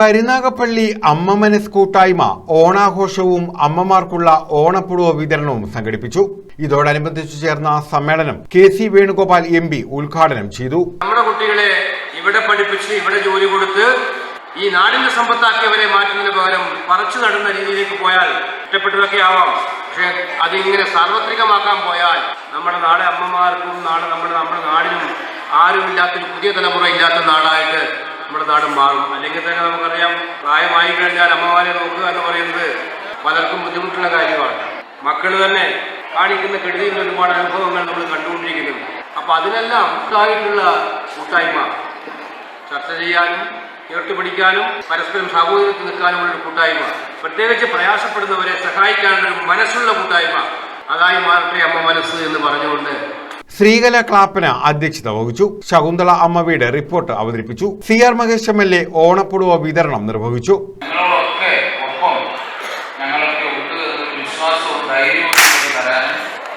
കരുനാഗപ്പള്ളി അമ്മമനസ് കൂട്ടായ്മ ഓണാഘോഷവും അമ്മമാർക്കുള്ള ഓണപ്പുടുവ വിതരണവും സംഘടിപ്പിച്ചു. ഇതോടനുബന്ധിച്ചു ചേർന്ന സമ്മേളനം K C Venugopal M P ഉദ്ഘാടനം ചെയ്തു. നമ്മുടെ കുട്ടികളെ ഇവിടെ പഠിപ്പിച്ച് ഇവിടെ ജോലി കൊടുത്ത് ഈ നാടിന്റെ സമ്പത്താക്കിയവരെ മാറ്റുന്നതിന് പകരം പറിച്ചു നടുന്ന രീതിയിലേക്ക് പോയാൽ ഇഷ്ടപ്പെട്ടതൊക്കെ ആവാം. പക്ഷെ അതിങ്ങനെ സാർവത്രികമാക്കാൻ പോയാൽ നമ്മുടെ നാട് അമ്മമാർക്കും നാട് നമ്മുടെ നമ്മുടെ നാടിനും ആരുമില്ലാത്തൊരു പുതിയ തലമുറ ഇല്ലാത്ത നാടായിട്ട് നമ്മുടെ നാട് മാറും. അല്ലെങ്കിൽ തന്നെ നമുക്കറിയാം പ്രായമായി കഴിഞ്ഞാൽ അമ്മമാരെ നോക്കുക എന്ന് പറയുന്നത് പലർക്കും ബുദ്ധിമുട്ടുള്ള കാര്യമാണ്. മക്കൾ തന്നെ കാണിക്കുന്ന കെടുതിയിൽ ഒരുപാട് അനുഭവങ്ങൾ നമ്മൾ കണ്ടുകൊണ്ടിരിക്കുന്നു അപ്പൊ അതിനെല്ലാം ഉണ്ടായിട്ടുള്ള കൂട്ടായ്മ. ചർച്ച ചെയ്യാനും കേട്ടുപിടിക്കാനും പരസ്പരം സാമൂഹികത്തിൽ നിൽക്കാനുമുള്ള ഒരു കൂട്ടായ്മ. പ്രത്യേകിച്ച് പ്രയാസപ്പെടുന്നവരെ സഹായിക്കാനുള്ള ഒരു മനസ്സുള്ള കൂട്ടായ്മ. അതായി മാറട്ടെ അമ്മ മനസ്സ് എന്ന് പറഞ്ഞുകൊണ്ട് ശ്രീകല ക്ലാപ്പന അധ്യക്ഷത വഹിച്ചു. ശകുന്തള അമ്മവിയുടെ റിപ്പോർട്ട് അവതരിപ്പിച്ചു. C R Mahesh M L A ഓണപ്പുടുവ വിതരണം നിർവഹിച്ചു.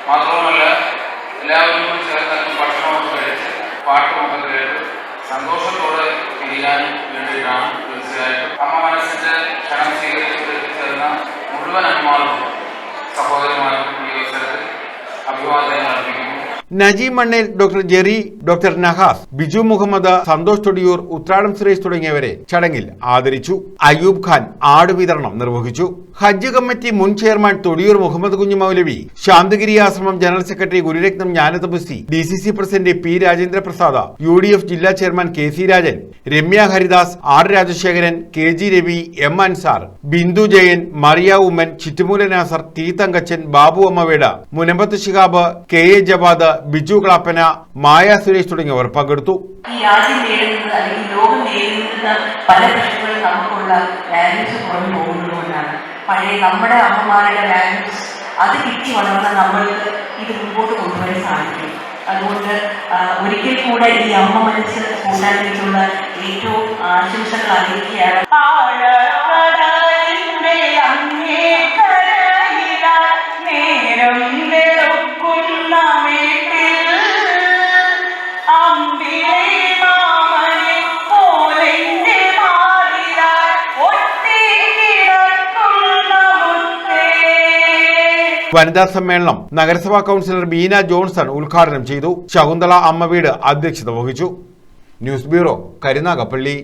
മാത്രവുമല്ല എല്ലാവരും സന്തോഷത്തോടെ മുഴുവൻ സഹോദരന്മാർക്കും ഈ അവസരത്തിൽ അർപ്പിക്കുന്നു Najeem Mannel doctor Jerry doctor Nahas Biju Muhammad Santhosh Thodiyoor Uthradam Suresh തുടങ്ങിയവരെ ചടങ്ങിൽ ആദരിച്ചു. അയ്യൂബ് ഖാൻ ആട് വിതരണം നിർവഹിച്ചു. ഹജ്ജ് കമ്മിറ്റി മുൻ chairman Thodiyoor Muhammad Kunju Moulavi Santhigiri Ashram general secretary Gururatnam Jnanathapaswi D C C president P Rajendra Prasad U D F ജില്ലാ chairman K C Rajan Ramya Haridas R Rajasekharan K G Ravi M Ansar Bindu Jayan Mariya Oommen Chittumoola Nasser T Thankachan Babu അമ്മവേട Munambath Shihab K A Javad Biju Clappana Maya Suresh തുടങ്ങിയവർ പങ്കെടുത്തു. ഈ രാജ്യം നേരിടുന്നത് അല്ലെങ്കിൽ ലോകം നേരിടുന്ന പല പ്രശ്നങ്ങളും നമുക്കുള്ള വാല്യൂസ് കുറഞ്ഞു പോകുന്നതുകൊണ്ടാണ്. പഴയ നമ്മുടെ അമ്മമാരുടെ ലാംഗ്വേജ് അത് കിട്ടി വളർന്ന നമ്മൾക്ക് ഇത് മുമ്പോട്ട് കൊണ്ടുവരാൻ സാധിക്കും. അതുകൊണ്ട് ഒരിക്കൽ കൂടെ ഈ അമ്മ മനസ്സ് കൂട്ടാനായിട്ടുള്ള ഏറ്റവും ആശംസകൾ അറിയിക്കുകയാണ്. വനിതാ സമ്മേളനം നഗരസഭാ കൗൺസിലർ ബീന ജോൺസൺ ഉദ്ഘാടനം ചെയ്തു ശകുന്തള അമ്മവീട് അധ്യക്ഷത വഹിച്ചു. News bureau Karunagappally.